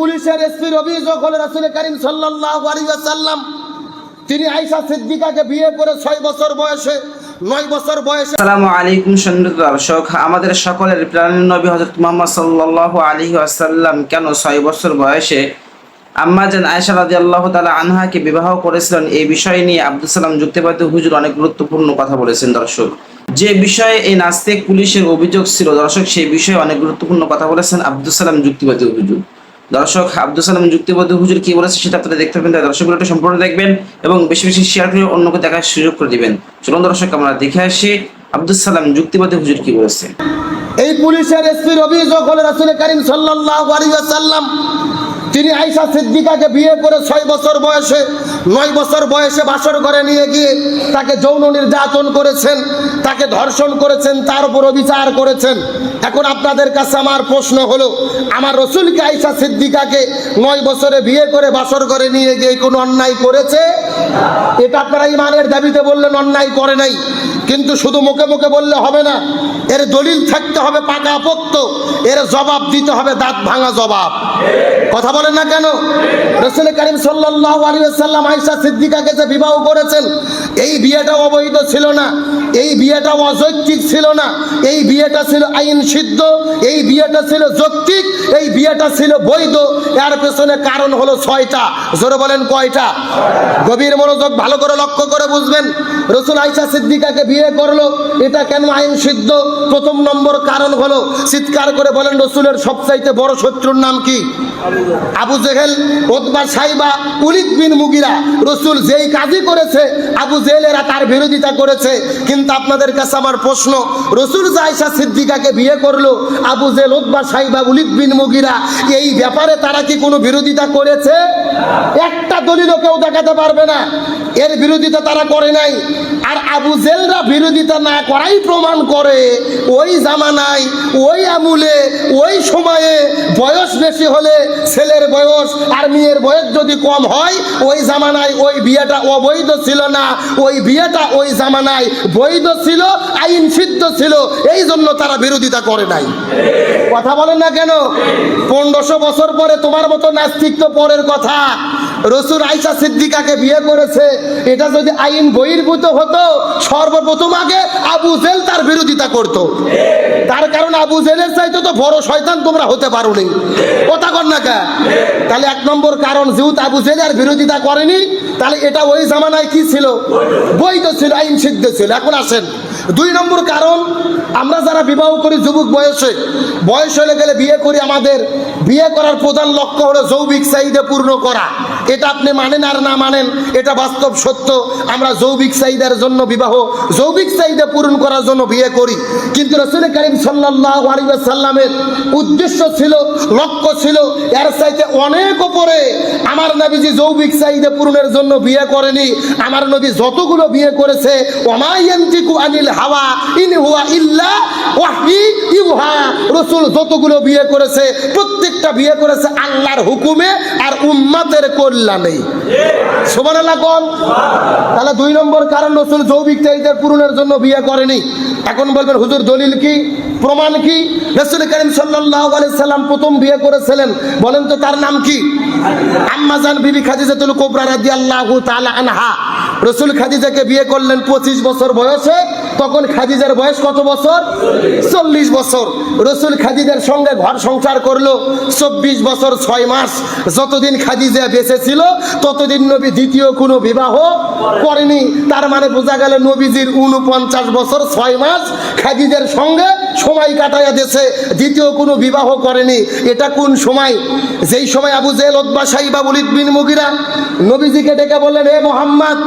পুলিশের এসপির অভিযোগ হলো রাসুল করিম আলাইহি তিনি আয়েশা সিদ্দিকাকে বিয়ে করে ছয় বছর বয়সে, নয় বছর বয়সে দর্শক, আমাদের সকলের ওয়াসাল্লাম কেন ছয় বছর বয়সে? রাদিয়াল্লাহু তাআলা আনহাকে বিবাহ করেছিলেন, এই বিষয় নিয়ে সালাম যুক্তিবাদী হুজুর অনেক গুরুত্বপূর্ণ কথা বলেছেন দর্শক। যে বিষয়ে এই নাস্তিক পুলিশের অভিযোগ ছিল দর্শক, সেই বিষয়ে অনেক গুরুত্বপূর্ণ কথা বলেছেন আব্দুল সালাম যুক্তিবাদী হুজুর। দর্শক, আব্দুল সালাম যুক্তিবদ্ধ হুজুর কি বলেছে সেটা আপনারা দেখতে পাবেন, তাই দর্শক ভিডিওটা সম্পূর্ণ দেখবেন এবং বেশি বেশি শেয়ার করে অন্যকে দেখার সুযোগ করে দিবেন। চলুন দর্শক, আমরা দেখে আসি আব্দুল সালাম যুক্তিবাদী হুজুর কি বলেছে। এই পুলিশের এসপির অভিযোগ হলো রাসুল করিম আলাইহি ওয়াসাল্লাম তিনি আয়েশা সিদ্দিকাকে বিয়ে করে ছয় বছর বয়সে, নয় বছর বয়সে বাসর ঘরে নিয়ে গিয়ে তাকে যৌন নির্যাতন করেছেন, তাকে ধর্ষণ করেছেন, তার উপর বিচার করেছেন। এখন আপনাদের কাছে আমার প্রশ্ন হলো, আমার রসুলকে আয়েশা সিদ্দিকাকে নয় বছরে বিয়ে করে বাসর ঘরে নিয়ে গিয়ে কোনো অন্যায় করেছে? এটা আপনারা ইমানের দাবিতে বললেন, অন্যায় করে নাই। কিন্তু শুধু মুখে মুখে বললে হবে না, এর দলিল থাকতে হবে পাকা পোক্ত, এর জবাব দিতে হবে দাঁত ভাঙা জবাব। কথা বলেন না কেন? রসুল করিম আলাইহি ওয়াসাল্লাম আয়েশা সিদ্দিকাকে যে বিবাহ করেছেন, এই বিয়েটা অবৈধ ছিল না, এই বিয়েটা অযৌক্তিক ছিল না, এই বিয়েটা ছিল আইন সিদ্ধ, এই বিয়েটা ছিল যৌক্তিক, এই বিয়েটা ছিল বৈধ, এর পেছনে কারণ হলো ছয়টা। জোরে বলেন কয়টা? গভীর মনোযোগ ভালো করে লক্ষ্য করে বুঝবেন। রসুল আইসা সিদ্দিকাকে বিয়ে করল, এটা কেন আইন সিদ্ধ? প্রথম নম্বর কারণ হলো, চিৎকার করে বলেন, রসুলের সবচাইতে বড় শত্রুর নাম কি? আবু জেহেল ওতবা সাইবা, উলিদ বিন মুগিরা। রসুল যেই কাজই করেছে, আবু জেহেলেরা তার বিরোধিতা করেছে। কিন্তু আপনাদের কাছে আমার প্রশ্ন, রসুল জায়সা সিদ্দিকাকে বিয়ে করল, আবু জেল ওতবা সাইবা, উলিদ বিন মুগিরা, এই ব্যাপারে তারা কি কোনো বিরোধিতা করেছে? একটা দলিলও কেউ দেখাতে পারবে না। এর বিরোধিতা তারা করে নাই। আর আবু জেলরা বিরোধিতা না করাই প্রমাণ করে, ওই জামানায়, ওই আমুলে, ওই সময়ে বয়স বেশি হলে ছেলের বয়স আর মেয়ের বয়স যদি কম হয়, ওই জামানায় ওই বিয়েটা অবৈধ ছিল না। ওই বিয়েটা ওই জামানায় বৈধ ছিল আইন সিদ্ধ ছিল। এই জন্য তারা বিরোধিতা করে নাই। কথা বলেন না কেন? পনেরোশো বছর পরে তোমার মতো নাস্তিক তো পরের কথা। রসুল আইসা সিদ্দিকাকে বিয়ে করেছে। এটা যদি আইন বহির্ভূত হতো, সর্বপ্রথম আগে আবু জেল তার বিরোধিতা করত। তার কারণ আবু জেলের চাইতে তো বড় শয়তান তোমরা হতে পারো নি কথা কর না কে? তাহলে এক নম্বর কারণ, যেহেতু আবু জেল আর বিরোধিতা করেনি, তাহলে এটা ওই জামানায় কি ছিল? বৈধ ছিল, আইন সিদ্ধ ছিল। এখন আসেন। দুই নম্বর কারণ, আমরা যারা বিবাহ করি যুবক বয়সে, বয়স হলে গেলে বিয়ে করি, আমাদের বিয়ে করার প্রধান লক্ষ্য হলো যৌবিক চাহিদা পূর্ণ করা। এটা আপনি মানেন আর না মানেন, এটা বাস্তব সত্য। আমরা যৌবিক চাহিদার জন্য বিবাহ, যৌবিক চাহিদা পূরণ করার জন্য বিয়ে করি। কিন্তু রসুল করিম সাল্লাহ উদ্দেশ্য ছিল, লক্ষ্য ছিল, এর চাইতে অনেক ওপরে আমার নবীজি যৌবিক চাহিদা পূরণের জন্য বিয়ে করেনি। আমার নবী যতগুলো বিয়ে করেছে আনিল হাওয়া ইন হুয়া ইল্লা রসুল যতগুলো বিয়ে করেছে, প্রত্যেকটা বিয়ে করেছে আল্লাহর হুকুমে আর উম্মাতের কোন তাহলে দুই নম্বর কারণ রসুল যৌবিক চাহিদার পূরণের জন্য বিয়ে করেনি। এখন বলবেন, হুজুর, দলিল কি? প্রমাণ কি? রসুল করিম সাল্লাম প্রথম বিয়ে করেছিলেন। বলেন তো তার নাম কি? আম্মাজান বিবি খাদিজাতুল কোবরা রাদিয়াল্লাহু তাআলা আনহা। রসুল খাদিজাকে বিয়ে করলেন পঁচিশ বছর বয়সে। তখন খাদিজার বয়স কত বছর? চল্লিশ বছর। রসুল খাদিজার সঙ্গে ঘর সংসার করল, চব্বিশ বছর ছয় মাস। যতদিন খাদিজা বেঁচে ছিল ততদিন নবী দ্বিতীয় কোনো বিবাহ করেনি। তার মানে বোঝা গেল নবীজির উনপঞ্চাশ বছর ছয় মাস খাদিজার সঙ্গে সময় কাটাইয়া দিয়েছে, দ্বিতীয় কোনো বিবাহ করেনি। এটা কোন সময়? যেই সময় আবু জেল ওদ্বা সাইবা বিন মুগিরা নবীজিকে ডেকে বললেন হে মোহাম্মদ,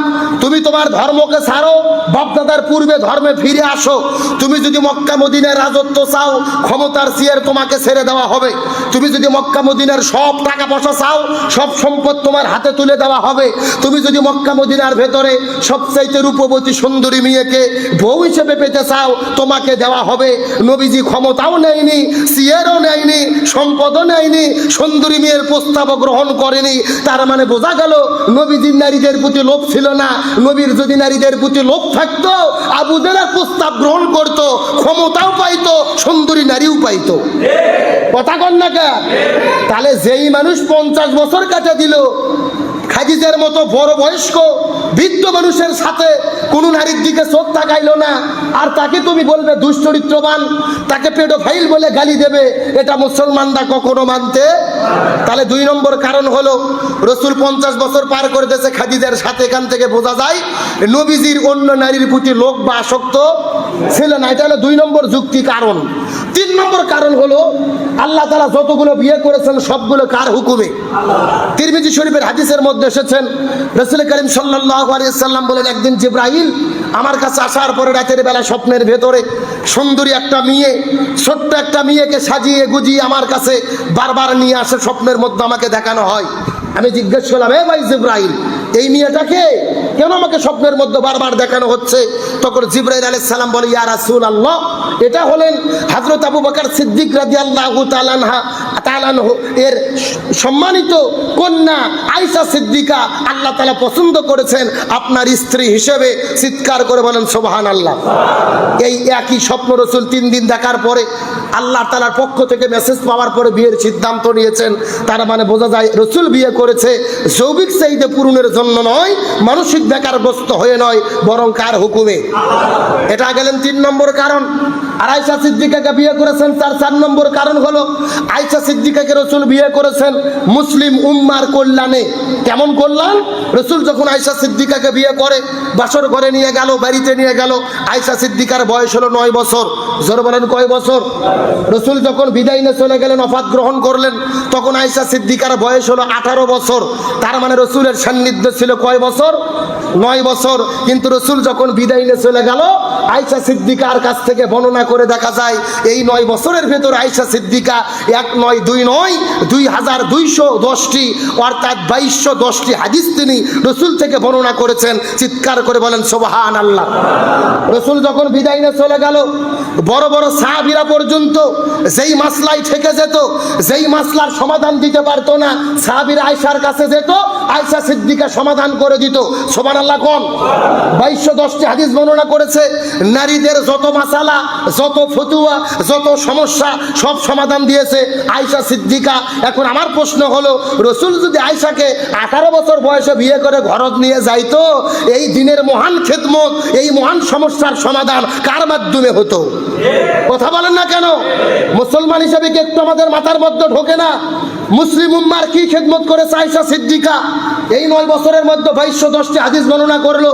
তুমি তোমার ধর্মকে ছাড়ো, বাপদাদার পূর্বে ধর্মে ফিরে আসো। তুমি যদি মক্কা মদিনার রাজত্ব চাও, ক্ষমতার চেয়ার তোমাকে ছেড়ে দেওয়া হবে। তুমি যদি মক্কা, মদিনার সব টাকা পয়সা চাও, সব সম্পদ তোমার হাতে তুলে দেওয়া হবে। তুমি যদি মক্কা, মদিনার ভেতরে সবচাইতে রূপবতী সুন্দরী মেয়েকে বউ হিসেবে পেতে চাও, তোমাকে দেওয়া হবে। নবীজি ক্ষমতাও নেয়নি সিয়ারও নেয়নি সম্পদও নেয়নি সুন্দরী মেয়ের প্রস্তাবও গ্রহণ করেনি। তার মানে বোঝা গেল নবীজির নারীদের প্রতি লোভ ছিল না। নবীর যদি নারীদের প্রতি লোভ থাকতো আবুদের প্রস্তাব গ্রহণ করত ক্ষমতাও পাইতো সুন্দরী নারীও পাইতো। কথা কন না? তাহলে যেই মানুষ পঞ্চাশ বছর কাটে দিল খাদিজের মতো বড় বয়স্ক বৃদ্ধ মানুষের সাথে কোনো নারীর দিকে চোখ তাকাইলো না। আর তাকে তুমি বলবে দুশ্চরিত্রবান, তাকে পেডোফাইল বলে গালি দেবে, এটা মুসলমানরা কখনো মানতে তাহলে দুই নম্বর কারণ হলো, রসুল পঞ্চাশ বছর পার করে দিয়েছে খাদিজার সাথে, এখান থেকে বোঝা যায়, নবীজির অন্য নারীর প্রতি লোক বা আসক্ত ছিল না এটা হলো দুই নম্বর যুক্তি কারণ? তিন নম্বর কারণ হলো, আল্লাহ তালা যতগুলো বিয়ে করেছেন, সবগুলো কার হুকুমে? তিরমিজি শরীফের হাদিসের মধ্যে এসেছেন, রসুল করিম সাল্লাহ বলেন, একদিন জিব্রাহিল আমার কাছে আসার পরে রাতের বেলা স্বপ্নের ভেতরে সুন্দরী একটা মেয়ে, ছোট্ট একটা মেয়েকে সাজিয়ে গুজিয়ে আমার কাছে বারবার নিয়ে আসে, স্বপ্নের মধ্যে আমাকে দেখানো হয়। আমি জিজ্ঞেস করলাম, এ ভাই জিব্রাহিল এই মেয়েটাকে কেন আমাকে স্বপ্নের মধ্যে বারবার দেখানো হচ্ছে? তখন জিব্রাইল আলাইহিস সালাম বলে, ইয়া রাসূল আল্লাহ এটা হলেন হযরত আবু বকর সিদ্দিক রাদিয়াল্লাহু তাআলাহা এর সম্মানিত কন্যা আয়েশা সিদ্দিকা আল্লাহ তালা পছন্দ করেছেন আপনার স্ত্রী হিসেবে চিৎকার করে বলেন, সুবহানাল্লাহ। এই একই স্বপ্ন রসুল তিন দিন দেখার পরে আল্লাহ তালার পক্ষ থেকে মেসেজ পাওয়ার পরে বিয়ের সিদ্ধান্ত নিয়েছেন। তার মানে বোঝা যায়, রসুল বিয়ে করেছে যৌবিক চাহিদা পূরণের জন্য নয়, মানসিক বেকারগ্রস্ত হয়ে নয়, বরং কার হুকুমে? এটা গেলেন তিন নম্বর কারণ। আর আয়সা সিদ্দিকাকে বিয়ে করেছেন, তার চার নম্বর কারণ হলো আয়সা সিদ্দিকাকে রসুল বিয়ে করেছেন মুসলিম উম্মার কল্যাণে। কেমন কল্যাণ? রসুল যখন আয়সা সিদ্দিকাকে বিয়ে করে, বাসর ঘরে নিয়ে গেল, বাড়িতে নিয়ে গেল আয়সা সিদ্দিকার বয়স হলো নয় বছর। জোর বলেন কয় বছর? রসুল যখন বিদায় নিয়ে চলে গেলেন, অফাত গ্রহণ করলেন, তখন আয়সা সিদ্দিকার বয়স হলো আঠারো বছর। তার মানে রসুলের সান্নিধ্য ছিল কয় বছর? নয় বছর। কিন্তু রসুল যখন বিদায় নিয়ে চলে গেল আয়সা সিদ্দিকার কাছ থেকে বর্ণনা করে দেখা যায়, এই নয় বছরের ভেতর আয়সা সিদ্দিকা এক নয় দুই নয়, দুই হাজার দুইশো দশটি, অর্থাৎ বাইশশো দশটি হাদিস তিনি রসুল থেকে বর্ণনা করেছেন। চিৎকার করে বলেন সোবাহান আল্লাহ রসুল যখন বিদায় নিয়ে চলে গেল, বড় বড় সাহাবিরা পর্যন্ত যেই মাসলাই থেকে যেত, যেই মাসলার সমাধান দিতে পারতো না, সাহাবিরা আয়সার কাছে যেত আয়সা সিদ্দিকা সমাধান করে দিত। সোমান আল্লাহ কোন? বাইশশো দশটি হাদিস বর্ণনা করেছে, নারীদের যত মাসালা, যত ফতুয়া, যত সমস্যা সব সমাধান দিয়েছে আয়সা সিদ্দিকা। এখন আমার প্রশ্ন হলো, রসুল যদি আয়সাকে আঠারো বছর বয়সে বিয়ে করে ঘরত নিয়ে যাইতো, এই দিনের মহান খেদমত, এই মহান সমস্যার সমাধান কার মাধ্যমে হতো? কথা বলেন না কেন? মুসলমান হিসেবে কি একটু আমাদের মাথার মধ্যে ঢোকে না? মুসলিম উম্মার কি খেদমত করে আয়সা সিদ্দিকা? এই নয় বছরের মধ্যে বাইশশো দশটি হাদিস গণনা করল।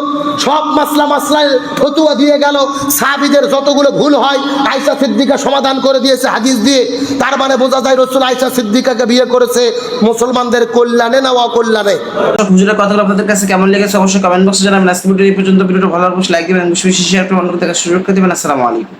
সব মাসলা মাসলায় ফতুয়া দিয়ে গেল। সাহাবিদের যতগুলো ভুল হয় আয়সা সিদ্দিকা সমাধান করে দিয়েছে হাদিস দিয়ে। তার মানে বোঝা যায় রসুল আয়সা সিদ্দিকাকে বিয়ে করেছে মুসলমানদের কল্যাণে না অকল্যাণে? হুজুরের কথাগুলো আপনাদের কাছে কেমন লেগেছে অবশ্যই কমেন্ট বক্সে জানাবেন। আজকে ভিডিও এই পর্যন্ত। ভিডিওটা ভালো লাগলে লাইক দিবেন। বেশি শেয়ার করে অন্যকে দেখার সুযোগ করে দিবেন। আসসালামু আলাইকুম।